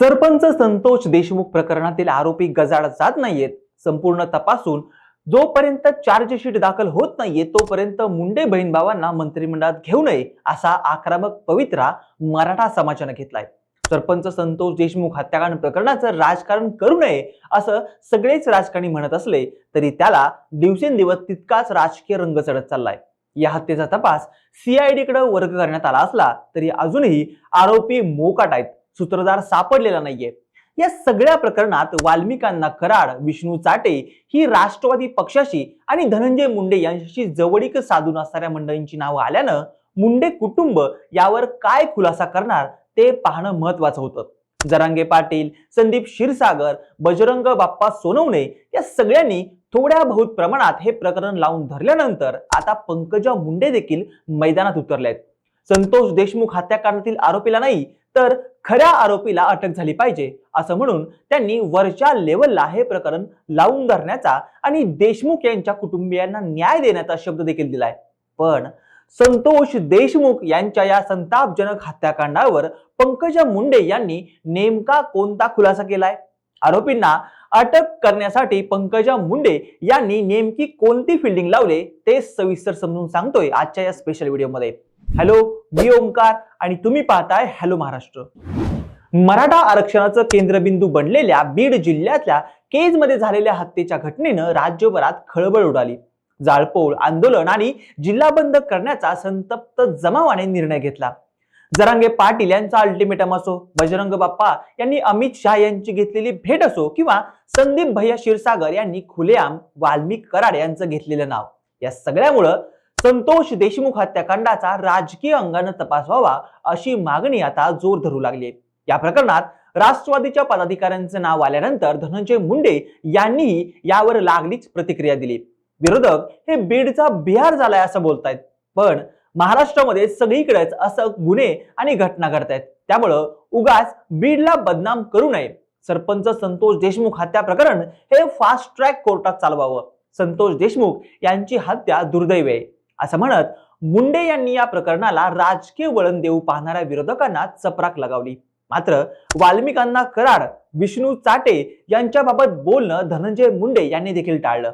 सरपंच संतोष देशमुख प्रकरणातील आरोपी गजाड जात नाहीयेत. संपूर्ण तपासून जोपर्यंत चार्जशीट दाखल होत नाहीये तोपर्यंत मुंडे बहीण भावांना मंत्रिमंडळात घेऊ नये असा आक्रमक पवित्रा मराठा समाजानं घेतलाय. सरपंच संतोष देशमुख हत्याकांड प्रकरणाचं राजकारण करू नये असं सगळेच राजकारणी म्हणत असले तरी त्याला दिवसेंदिवस तितकाच राजकीय रंग चढत चाललाय. या हत्येचा तपास सीआयडी कडे वर्ग करण्यात आला असला तरी अजूनही आरोपी मोकाट आहेत. सूत्रधार सापडलेला नाहीये. या सगळ्या प्रकरणात वाल्मिकांना कराड विष्णू चाटे ही राष्ट्रवादी पक्षाशी आणि धनंजय मुंडे यांच्याशी जवळीक साधून असणाऱ्या मंडळींची नावं आल्यानं मुंडे कुटुंब यावर काय खुलासा करणार ते पाहणं महत्वाचं होतं. जरांगे पाटील संदीप क्षीरसागर बजरंग बाप्पा सोनवणे या सगळ्यांनी थोड्या बहुत प्रमाणात हे प्रकरण लावून धरल्यानंतर आता पंकजा मुंडे देखील मैदानात उतरले आहेत संतोष देशमुख हत्याकांडातील आरोपीला नाही तर खऱ्या आरोपीला अटक झाली पाहिजे असं म्हणून त्यांनी वरच्या लेवलला हे प्रकरण लावून धरण्याचा आणि देशमुख यांच्या कुटुंबियांना न्याय देण्याचा शब्द देखील दिलाय. पण संतोष देशमुख यांच्या या संतापजनक हत्याकांडावर पंकजा मुंडे यांनी नेमका कोणता खुलासा केलाय? आरोपींना अटक करण्यासाठी पंकजा मुंडे यांनी नेमकी कोणती फिल्डिंग लावले ते सविस्तर समजून सांगतोय आजच्या या स्पेशल व्हिडिओमध्ये हॅलो मी ओंकार आणि तुम्ही पाहताय हॅलो महाराष्ट्र. मराठा आरक्षणाचं केंद्रबिंदू बनलेल्या बीड जिल्ह्यातल्या केजमध्ये झालेल्या हत्येच्या घटनेनं राज्यभरात खळबळ उडाली. जाळपोळ आंदोलन आणि जिल्हा बंद करण्याचा संतप्त जमावाने निर्णय घेतला. जरांगे पाटील यांचा अल्टिमेटम असो बजरंग बाप्पा यांनी अमित शहा यांची घेतलेली भेट असो किंवा संदीप भैया क्षीरसागर यांनी खुलेआम वाल्मिक कराड यांचं घेतलेलं नाव. या सगळ्यामुळं संतोष देशमुख हत्याकांडाचा राजकीय अंगानं तपास व्हावा अशी मागणी आता जोर धरू लागली या प्रकरणात राष्ट्रवादीच्या पदाधिकाऱ्यांचं नाव आल्यानंतर धनंजय मुंडे यांनीही यावर लागलीच प्रतिक्रिया दिली. विरोधक हे बीडचा बिहार झालाय असं बोलतायत पण महाराष्ट्रामध्ये सगळीकडेच असं गुन्हे आणि घटना घडतायत. त्यामुळं उगाच बीडला बदनाम करू नये. सरपंच संतोष देशमुख हत्या प्रकरण हे फास्ट ट्रॅक कोर्टात चालवावं. संतोष देशमुख यांची हत्या दुर्दैव आहे. असं म्हणत मुंडे यांनी या प्रकरणाला राजकीय वळण देऊ पाहणाऱ्या विरोधकांना चपराक लगावली. मात्र वाल्मिकांना कराड विष्णू चाटे यांच्याबाबत बोलणं धनंजय मुंडे यांनी देखील टाळलं.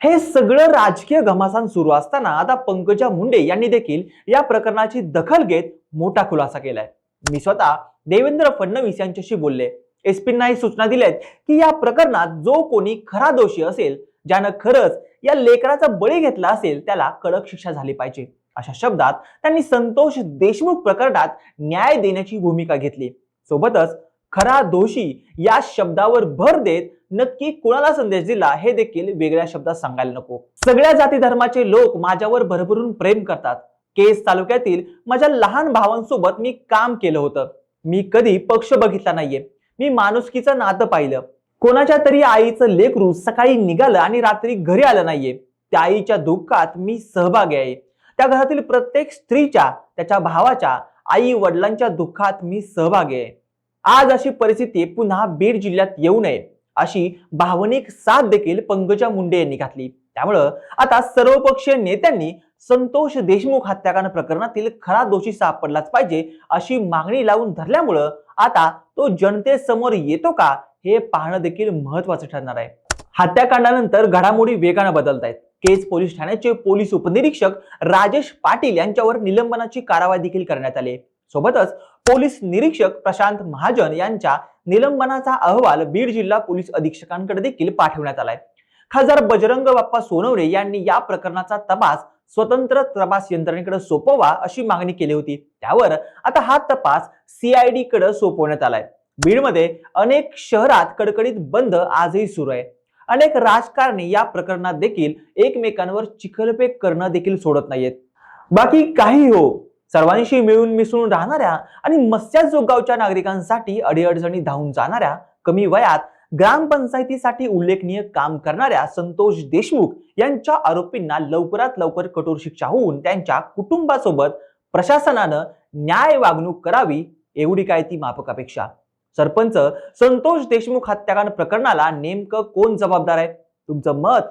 हे सगळं राजकीय घमासान सुरू असताना आता पंकजा मुंडे यांनी देखील या प्रकरणाची दखल घेत मोठा खुलासा केलाय. मी स्वतः देवेंद्र फडणवीस यांच्याशी बोलले. एसपींनाही सूचना दिल्यात की या प्रकरणात जो कोणी खरा दोषी असेल ज्यानं खरंच या लेकराचा बळी घेतला असेल त्याला कडक शिक्षा झाली पाहिजे. अशा शब्दात त्यांनी संतोष देशमुख प्रकरणात न्याय देण्याची भूमिका घेतली. सोबतच खरा दोषी या शब्दावर भर देत नक्की कुणाला संदेश दिला हे देखील वेगळ्या शब्दात सांगायला नको. सगळ्या जाती धर्माचे लोक माझ्यावर भरभरून प्रेम करतात. केस तालुक्यातील माझ्या लहान भावांसोबत मी काम केलं होतं. मी कधी पक्ष बघितला नाहीये. मी माणुसकीचं नातं पाहिलं. कोणाच्या तरी आईचं लेकरू सकाळी निघालं आणि रात्री घरी आलं नाहीये. त्या आईच्या दुःखात मी सहभागी आहे. त्या घरातील प्रत्येक स्त्रीच्या त्याच्या भावाच्या आई वडिलांच्या दुःखात मी सहभागी आहे. आज अशी परिस्थिती पुन्हा बीड जिल्ह्यात येऊ नये अशी भावनिक साथ देखील पंकजा मुंडे यांनी घातली. त्यामुळं आता सर्वपक्षीय नेत्यांनी संतोष देशमुख हत्याकांड प्रकरणातील खरा दोषी सापडलाच पाहिजे अशी मागणी लावून धरल्यामुळं आता तो जनतेसमोर येतो का हे पाहणं देखील महत्वाचं ठरणार आहे. हत्याकांडानंतर घडामोडी वेगानं बदलत आहेत केज पोलीस ठाण्याचे पोलीस उपनिरीक्षक राजेश पाटील यांच्यावर निलंबनाची कारवाई देखील करण्यात आली सोबतच पोलीस निरीक्षक प्रशांत महाजन यांच्या निलंबनाचा अहवाल बीड जिल्हा पोलीस अधीक्षकांकडे देखील पाठवण्यात आलाय. खासदार बजरंग बाप्पा सोनवणे यांनी या प्रकरणाचा तपास स्वतंत्र तपास यंत्रणेकडे सोपवा अशी मागणी केली होती. त्यावर आता हा तपास सीआयडी कडे सोपवण्यात आलाय. बीडमध्ये अनेक शहरात कडकडीत बंद आजही सुरू आहे. अनेक राजकारणी या प्रकरणात देखील एकमेकांवर चिखलपेक करणं देखील सोडत नाहीयेत. बाकी काही हो सर्वांशी मिळून मिसळून राहणाऱ्या आणि मस्याजोग गावच्या नागरिकांसाठी अडीअडचणी धावून जाणाऱ्या कमी वयात ग्रामपंचायतीसाठी उल्लेखनीय काम करणाऱ्या संतोष देशमुख यांच्या आरोपींना लवकरात लवकर कठोर शिक्षा होऊन त्यांच्या कुटुंबासोबत प्रशासनानं न्याय वागणूक करावी एवढी काय ती माफक अपेक्षा? सरपंच संतोष देशमुख हत्याकांड प्रकरणाला नेमकं कोण जबाबदार आहे? तुमचं मत